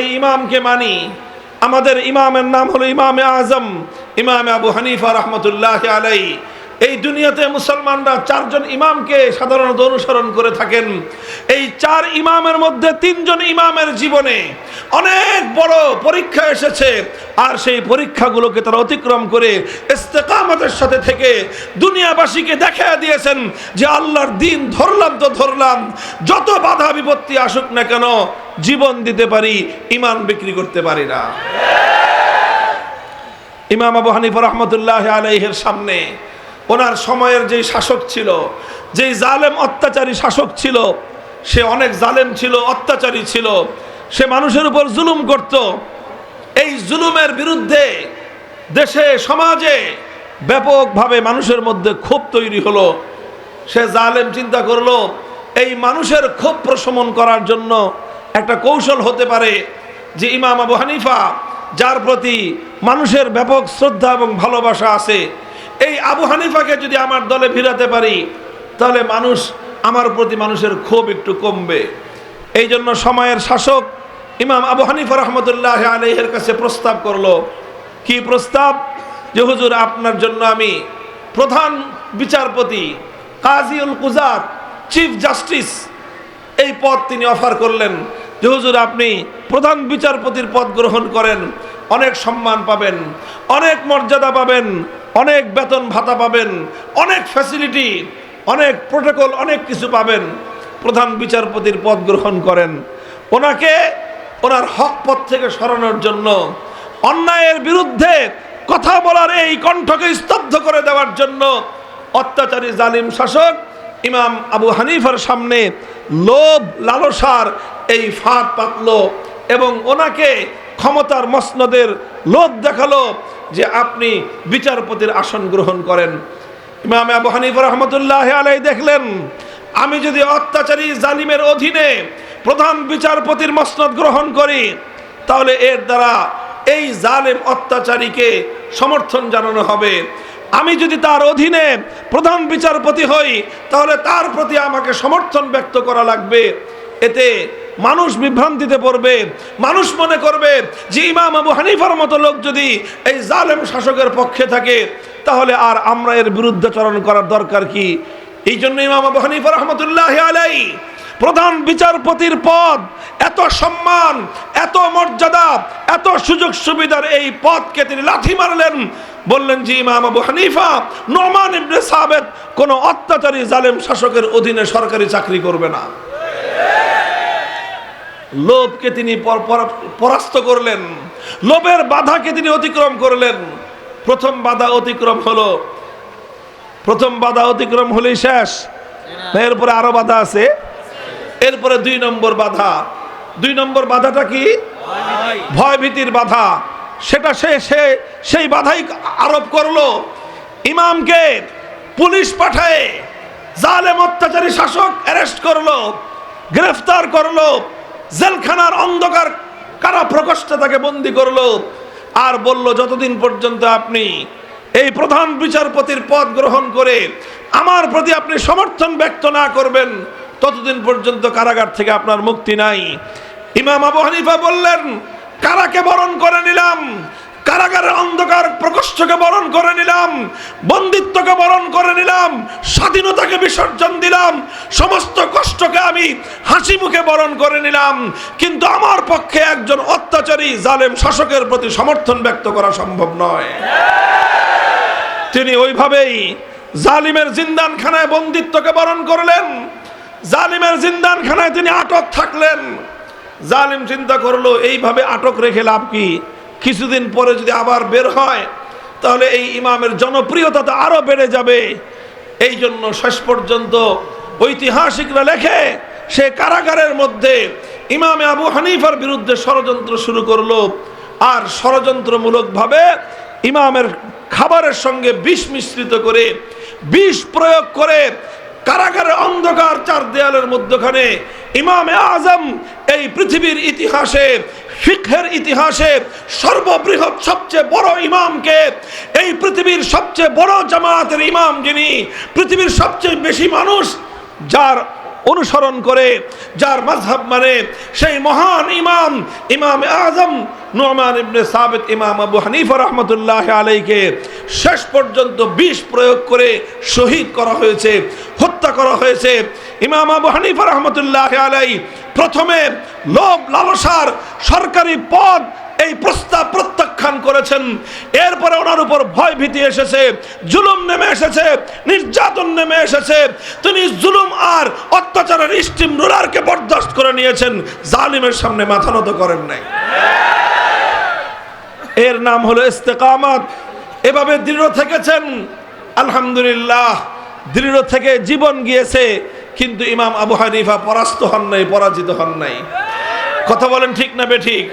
এই ইমামকে মানি। আমাদের ইমামের নাম হলো ইমামে আজম, ইমামে আবু হানিফা রহমতুল্লাহ আলাই এই দুনিয়াতে মুসলমানরা চারজন ইমামকে সাধারণত অনুসরণ করে থাকেন। এই চার ইমামের মধ্যে তিনজন ইমামের জীবনে অনেক বড় পরীক্ষা এসেছে আর সেই পরীক্ষাগুলোকে তারা অতিক্রম করে ইস্তেকামতের সাথে থেকে দুনিয়াবাসীকে দেখা দিয়েছেন যে আল্লাহর দিন ধরলাম তো ধরলাম, যত বাধা বিপত্তি আসুক না কেন জীবন দিতে পারি ইমান বিক্রি করতে পারি না। ইমাম আবু হানিফা রহমতুল্লাহ আলাইহের সামনে ওনার সময়ের যেই শাসক ছিল, যেই জালেম অত্যাচারী শাসক ছিল, সে অনেক জালেম ছিল, অত্যাচারী ছিল, সে মানুষের উপর জুলুম করত। এই জুলুমের বিরুদ্ধে দেশে, সমাজে ব্যাপকভাবে মানুষের মধ্যে ক্ষোভ তৈরি হলো। সে জালেম চিন্তা করল, এই মানুষের ক্ষোভ প্রশমন করার জন্য একটা কৌশল হতে পারে যে ইমাম আবু হানিফা, যার প্রতি মানুষের ব্যাপক শ্রদ্ধা এবং ভালোবাসা আছে, এই আবু হানিফাকে যদি আমার দলে ভিড়াতে পারি, তাহলে মানুষ আমার প্রতি মানুষের ক্ষোভ একটু কমবে। এই জন্য সময়ের শাসক ইমাম আবু হানিফা রহমতুল্লাহ আলহের কাছে প্রস্তাব করল। কি প্রস্তাব? যে, হুজুর, আপনার জন্য আমি প্রধান বিচারপতি কাজিউল কুজাত চিফ জাস্টিস এই পদ তিনি অফার করলেন। যে হুজুর, আপনি প্রধান বিচারপতির পদ গ্রহণ করেন, অনেক সম্মান পাবেন, অনেক মর্যাদা পাবেন, অনেক বেতন ভাতা পাবেন, অনেক ফ্যাসিলিটি অনেক প্রোটোকল অনেক কিছু পাবেন। প্রধান বিচারপতির পদ গ্রহণ করেন। ওনাকে ওনার হক পথ থেকে সরানোর জন্য অন্যায়ের বিরুদ্ধে কথা বলার এই কণ্ঠকে স্তব্ধ করে দেওয়ার জন্য অত্যাচারী জালিম শাসক ইমাম আবু হানিফার সামনে লোভ, লালসার এই ফাঁদ পাতল এবং ওনাকে ক্ষমতার মসনদের লোভ দেখাল যে আপনি বিচারপতির আসন গ্রহণ করেন। ইমাম আবু হানিফা রহমতুল্লাহ আলাই দেখলেন, আমি যদি অত্যাচারী, জালিমের অধীনে প্রধান বিচারপতির মসনদ গ্রহণ করি, তাহলে এর দ্বারা এই জালেম অত্যাচারীকে সমর্থন জানানো হবে। আমি যদি তার অধীনে প্রধান বিচারপতি হই, তাহলে তার প্রতি আমাকে সমর্থন ব্যক্ত করা লাগবে। এতে মানুষ বিভ্রান্তিতে পড়বে, মানুষ মনে করবে যে ইমাম আবু হানিফার মতো লোক যদি এই জালেম শাসকের পক্ষে থাকে, তাহলে আর আমরা এর বিরুদ্ধাচরণ করার দরকার কি? এই জন্য ইমাম আবু হানিফা রহমতুল্লাহ আলাই প্রধান বিচারপতির পদ, এত সম্মান, এত মর্যাদা, এত সুযোগ সুবিধার এই পদকে তিনি লাথি মারলেন। বললেন যে ইমাম আবু হানিফা, নোমান ইবনে সাবেদ কোনো অত্যাচারী জালেম শাসকের অধীনে সরকারি চাকরি করবে না। লোভকে তিনি পর- পর- পরাস্ত করলেন। লোভের বাধাকে তিনি অতিক্রম করলেন। প্রথম বাধা অতিক্রম হলো, প্রথম বাধা অতিক্রম হলেই শেষ। এরপরে আরও বাধা আছে। এরপরে দুই নম্বর বাধা। দুই নম্বর বাধাটা কি? ভয় ভীতির বাধা। সেটা সে সে, সেই বাধাই আরোপ করল। ইমামকে পুলিশ পাঠায়, জালেম অত্যাচারী শাসক অ্যারেস্ট করল, গ্রেফতার করল, জেলখানার অন্ধকার কারা প্রকোষ্ঠে তাকে বন্দি করল, আর বলল, যতদিন পর্যন্ত আপনি এই প্রধান বিচারপতির পদ গ্রহণ করে আমার প্রতি আপনি সমর্থন ব্যক্ত না করবেন ততদিন পর্যন্ত কারাগার থেকে আপনার মুক্তি নাই। ইমাম আবু হানিফা বললেন, কারাকে বরণ করে নিলাম, কারাগারের অন্ধকার প্রকোষ্ঠকে বরণ করে নিলাম, বন্দিত্বকে বরণ করে নিলাম, স্বাধীনতাকে বিসর্জন দিলাম, সমস্ত কষ্টকে আমি হাসি মুখে বরণ করে নিলাম, কিন্তু আমার পক্ষে একজন অত্যাচারী, জালেম, শাসকের প্রতি সমর্থন ব্যক্ত করা সম্ভব নয়। তিনি ওইভাবেই জালিমের জিন্দানখানায় বন্দিত্বকে বরণ করলেন। জালিমের জিন্দানখানায় তিনি আটক থাকলেন। জালিম চিন্তা করল, এইভাবে আটক রেখে লাভ কি? কিছুদিন পরে যদি আবার বের হয়, তাহলে এই ইমামের জনপ্রিয়তা তো আরও বেড়ে যাবে। এই জন্য শেষ পর্যন্ত ঐতিহাসিকরা লেখে, সে কারাগারের মধ্যে ইমামে আবু হানিফার বিরুদ্ধে ষড়যন্ত্র শুরু করল। আর ষড়যন্ত্রমূলকভাবে ইমামের খাবারের সঙ্গে বিষ মিশ্রিত করে, বিষ প্রয়োগ করে কারাগারের অন্ধকার চার দেয়ালের মধ্যখানে ইমামে আজম এই পৃথিবীর ইতিহাসে শিক্ষের ইতিহাসে সর্ববৃহৎ সবচেয়ে বড় ইমামকে, এই পৃথিবীর সবচেয়ে বড় জামাতের ইমাম যিনি, পৃথিবীর সবচেয়ে বেশি মানুষ, যার অনুসরণ করে, যার মাঝহাব মানে সেই মহান ইমাম ইমাম আজম নোমান ইবনে সাবিত, ইমাম আবু হানিফা রহমতুল্লাহ আলাইকে শেষ পর্যন্ত বিষ প্রয়োগ করে শহীদ করা হয়েছে, হত্যা করা হয়েছে। ইমাম আবু হানিফা রহমতুল্লাহ আলাই প্রথমে লোভ লালসার সরকারি পদ এই প্রস্তাব প্রত্যাখ্যান করেছেন। এরপরে ওনার উপর ভয় ভীতি এসেছে, জুলুম নেমে এসেছে, নির্যাতন নেমে এসেছে। তিনি জুলুম আর অত্যাচারের স্টিম রোলারকে বরদাস্ত করে নিয়েছেন, জালিমের সামনে মাথা নত করেন নাই। এর নাম হলো ইস্তেকামত। এভাবে দৃঢ় থেকেছেন, আলহামদুলিল্লাহ, দৃঢ় থেকে জীবন গিয়েছে, কিন্তু ইমাম আবু হানিফা পরাস্ত হন নাই, পরাজিত হন নাই। কথা বলেন ঠিক না বেঠিক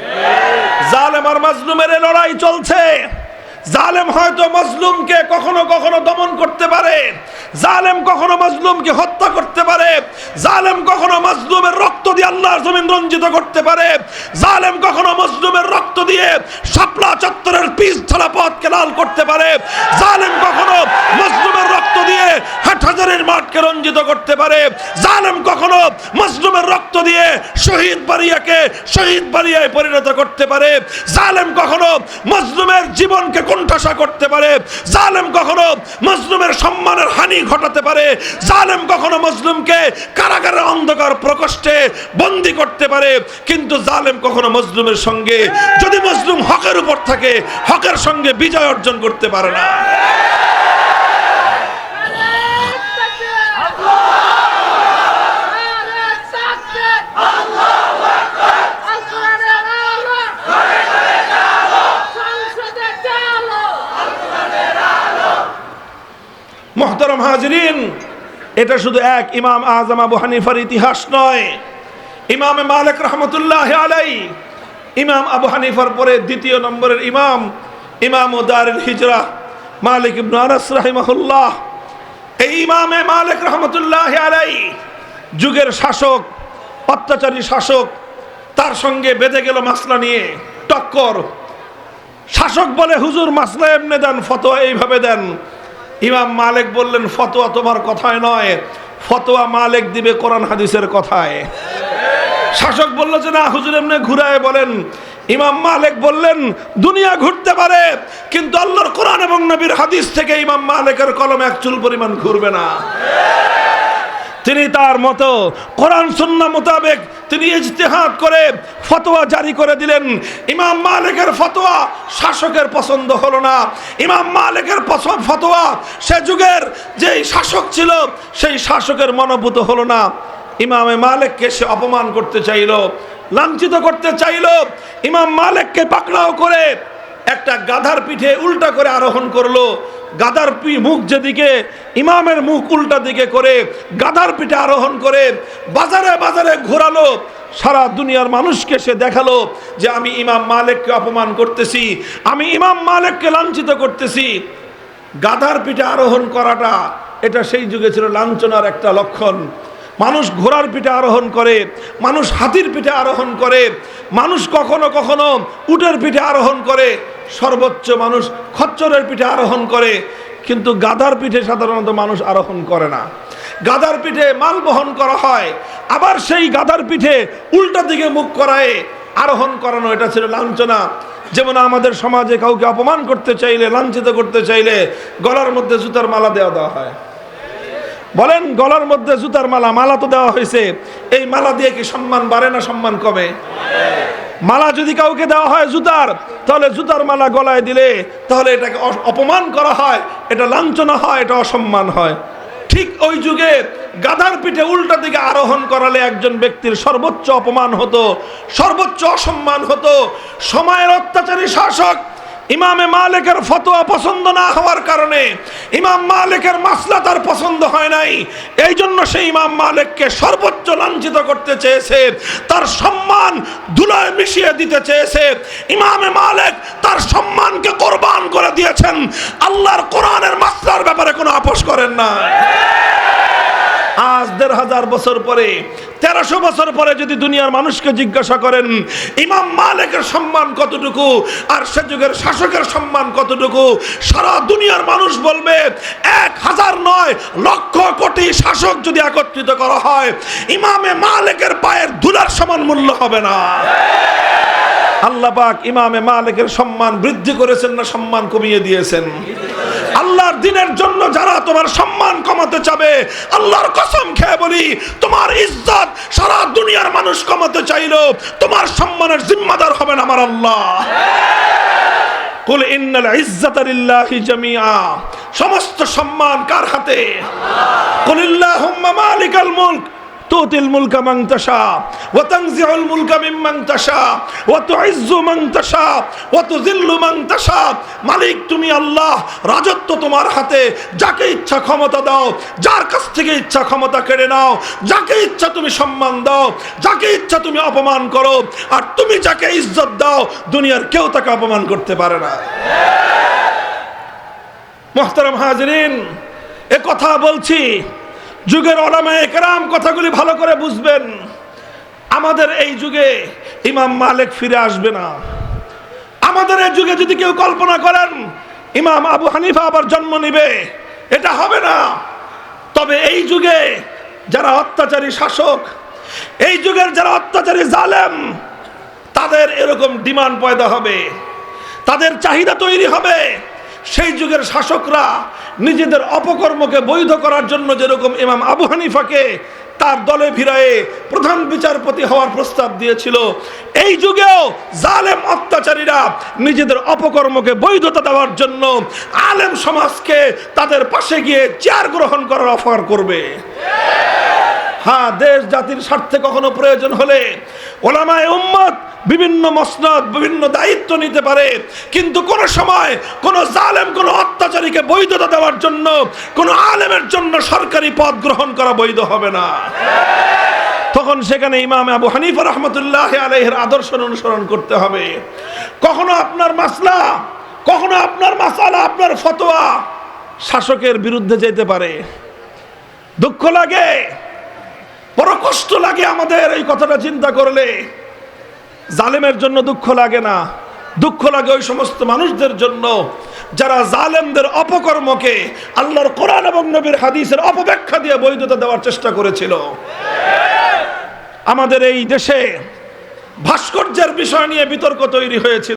জালেম আর মাজলুমের লড়াই চলছে। জালেম হয়তো মজলুমকে কখনো কখনো দমন করতে পারে। জালেম কখনো মজলুমকে হত্যা করতে পারে, জালেম কখনো মজলুমের রক্ত দিয়ে আল্লাহর জমিন রঞ্জিত করতে পারে, জালেম কখনো মজলুমের রক্ত দিয়ে শাপলা চত্বরের পিস ছাড়া পথকে লাল করতে পারে, জালেম কখনো মজলুমের রক্ত দিয়ে হাটহাজারের মাঠকে রঞ্জিত করতে পারে, জালেম কখনো মজলুমের রক্ত দিয়ে শহীদ বাড়িয়াকে শহীদ বাড়িয়ায় পরিণত করতে পারে, জালেম কখনো মজলুমের জীবনকে কোণঠাসা করতে পারে, জালেম কখনো মজলুমের সম্মানের হানি ঘটাতে পারে। জালেম কখনো মজলুমকে কারাগারে অন্ধকার প্রকোষ্ঠে বন্দি করতে পারে, কিন্তু জালেম কখনো মজলুমের সঙ্গে, যদি মজলুম হকের উপর থাকে, হকের সঙ্গে বিজয় অর্জন করতে পারে না। হাজরিন, এটা শুধু এক ইমাম আজম আবু হানিফার ইতিহাস নয়। ইমামে মালিক রহমতুল্লাহ আলাই, ইমাম আবু হানিফার পরে দ্বিতীয় নম্বরের ইমাম ইমাম ও দারুল হিজরা, মালিক ইবনু আনাস রাহিমাহুল্লাহ। এই ইমামে মালিক রহমতুল্লাহ আলাই, যুগের শাসক, অত্যাচারী শাসক, তার সঙ্গে বেঁধে গেল মাসলা নিয়ে, টক্কর। শাসক বলে, হুজুর, মাসলা এমনি দেন, ফতোয়া এইভাবে দেন। ইমাম মালিক বললেন, ফতোয়া তোমার কথায় নয়, ফতোয়া মালিক দিবে কোরআন হাদিসের কথায়। শাসক বলল, যে না, হুজুর এমনি ঘুরায় বলেন। ইমাম মালিক বললেন, দুনিয়া ঘুরতে পারে, কিন্তু আল্লাহর কোরআন এবং নবীর হাদিস থেকে ইমাম মালিকের কলম এক চুল পরিমাণ ঘুরবে না। তিনি তার মতো কোরআন সুন্না মোতাবেক তিনি ইজতেহাদ করে ফতোয়া জারি করে দিলেন। ইমাম মালিকের ফতোয়া শাসকের পছন্দ হলো না। ইমাম মালিকের পছন্দ ফতোয়া সে যুগের যেই শাসক ছিল, সেই শাসকের মনোভূত হলো না। ইমামে মালিককে সে অপমান করতে চাইল, লাঞ্ছিত করতে চাইল। ইমাম মালিককে পাকড়াও করে একটা গাধার পিঠে উল্টা করে আরোহণ করল। গাধার মুখ যেদিকে, ইমামের মুখ উল্টা দিকে করে গাধার পিঠে আরোহণ করে বাজারে বাজারে ঘোরালো। সারা দুনিয়ার মানুষকে সে দেখাল যে আমি ইমাম মালিককে অপমান করতেছি, আমি ইমাম মালিককে লাঞ্ছিত করতেছি। গাধার পিঠে আরোহণ করাটা, এটা সেই যুগে ছিল লাঞ্ছনার একটা লক্ষণ। মানুষ ঘোড়ার পিঠে আরোহণ করে, মানুষ হাতির পিঠে আরোহণ করে, মানুষ কখনো কখনো উটের পিঠে আরোহণ করে, সর্বোচ্চ মানুষ খচ্চরের পিঠে আরোহণ করে, কিন্তু গাদার পিঠে সাধারণত মানুষ আরোহণ করে না। গাধার পিঠে মাল বহন করা হয়, আবার সেই গাদার পিঠে উল্টা দিকে মুখ করায় আরোহণ করানো, এটা ছিল লাঞ্ছনা। যেমন আমাদের সমাজে কাউকে অপমান করতে চাইলে, লাঞ্ছিত করতে চাইলে গলার মধ্যে জুতার মালা দেওয়া দেওয়া হয়। বলেন, গলার মধ্যে জুতার মালা মালা তো দেওয়া হয়েছে। এই মালা দিয়ে কি সম্মান বাড়ে না সম্মান কমে? মালা যদি কাউকে দেওয়া হয় জুতার, তাহলে জুতার মালা গলায় দিলে, তাহলে এটাকে অপমান করা হয়, এটা লাঞ্ছনা হয়, এটা অসম্মান হয়। ঠিক ওই যুগে গাধার পিঠে উল্টা দিকে আরোহণ করালে একজন ব্যক্তির সর্বোচ্চ অপমান হতো, সর্বোচ্চ অসম্মান হতো। সময়ের অত্যাচারী শাসক ইমামে মালিকের ফতোয়া পছন্দ না হওয়ার কারণে ইমাম মালিকের মাসলা তার পছন্দ হয় নাই। এই জন্য সেই ইমাম মালিককে সর্বোচ্চ লাঞ্ছিত করতে চেয়েছে, তার সম্মান ধুলায় মিশিয়ে দিতে চেয়েছে। ইমামে মালিক তার সম্মানকে কোরবান করে দিয়েছেন। আল্লাহর কোরআনের মাসলার ব্যাপারে কোনো আপোষ করেন না। আজ দেড় হাজার বছর পরে, তেরোশো বছর পরে যদি দুনিয়ার মানুষকে জিজ্ঞাসা করেন, ইমাম মালিকের সম্মান কতটুকু আর সে যুগের শাসকের সম্মান কতটুকু, সারা দুনিয়ার মানুষ বলবে, এক হাজার নয়, লক্ষ কোটি শাসক যদি একত্রিত করা হয়, ইমামে মালিকের পায়ের ধুলার সমান মূল্য হবে না। আল্লাহ পাক ইমামে মালিকের সম্মান বৃদ্ধি করেছেন না সম্মান কমিয়ে দিয়েছেন? আল্লাহর দিনের জন্য যারা তোমার সম্মান কমাতে চাবে, আল্লাহর কসম খেয়ে বলি, তোমার ইজ্জত সারা দুনিয়ার মানুষ কমাতে চাইলো, তোমার সম্মানের জিম্মাদার হবেন আমার আল্লাহ। কুল ইন্নাল ইজ্জাতা লিল্লাহি সমস্ত সম্মান কার হাতে? কুল ইল্লাহুম্মা মালিকাল মুলক। তুতিল মুলকা মাং তাশা, ওয়া তানজিউল মুলকা মিম্মান তাশা, ওয়া তুইজ্জু মাং তাশা, ওয়া তুযিল্লু মাং মালিক, তুমি আল্লাহ, রাজত্ব তোমার হাতে। যাকে ইচ্ছা ক্ষমতা দাও, যার কাছ থেকে ইচ্ছা ক্ষমতা কেড়ে নাও, যাকে ইচ্ছা তুমি সম্মান দাও, যাকে ইচ্ছা তুমি অপমান করো, আর তুমি যাকে ইজ্জত দাও, দুনিয়ার কেউ তাকে অপমান করতে পারে না। মোহতারাম হাজরিন, এ কথা বলছি যুগের ওলামায়ে একরাম কথাগুলি ভালো করে বুঝবেন। আমাদের এই যুগে ইমাম মালিক ফিরে আসবে না। আমাদের এই যুগে যদি কেউ কল্পনা করেন, ইমাম আবু হানিফা আবার জন্ম নিবে, এটা হবে না। তবে এই যুগে যারা অত্যাচারী শাসক, এই যুগের যারা অত্যাচারী জালেম, তাদের এরকম ডিমান্ড পয়দা হবে। তাদের চাহিদা তৈরি হবে। সেই যুগের শাসকরা নিজেদের অপকর্মকে বৈধ করার জন্য যেরকম ইমাম আবু হানিফাকে তার দলে ভিড়ায়ে প্রধান বিচারপতি হওয়ার প্রস্তাব দিয়েছিল, এই যুগেও জালেম অত্যাচারীরা নিজেদের অপকর্মকে বৈধতা দেওয়ার জন্য আলেম সমাজকে তাদের পাশে গিয়ে চেয়ার গ্রহণ করার অফার করবে। হ্যাঁ দেশ জাতির স্বার্থে কখনো প্রয়োজন হলে ওলামায় উম্মত বিভিন্ন মসনদ, বিভিন্ন দায়িত্ব নিতে পারে। কিন্তু কোন সময় কোন জালেম, কোন অত্যাচারীকে বৈধতা দেওয়ার জন্য, কোন আলেমের জন্য সরকারি পদ গ্রহণ করা বৈধ হবে না। তখন সেখানে ইমাম আবু হানিফা রহমতুল্লাহ আলহের আদর্শ অনুসরণ করতে হবে। কখনো আপনার মাসলা, কখনো আপনার মাসালা, আপনার ফতোয়া শাসকের বিরুদ্ধে যেতে পারে। দুঃখ লাগে, বড় কষ্ট লাগে আমাদের এই কথাটা চিন্তা করলে। জালেমের জন্য দুঃখ লাগে না। দুঃখ লাগে ওই সমস্ত মানুষদের জন্য যারা জালেমদের অপকর্মকে আল্লাহর কোরআন এবং নবীর হাদিসের অপব্যাখ্যা দিয়ে বৈধতা দেওয়ার চেষ্টা করেছিল। আমাদের এই দেশে ভাস্কর্যের বিষয় নিয়ে বিতর্ক তৈরি হয়েছিল।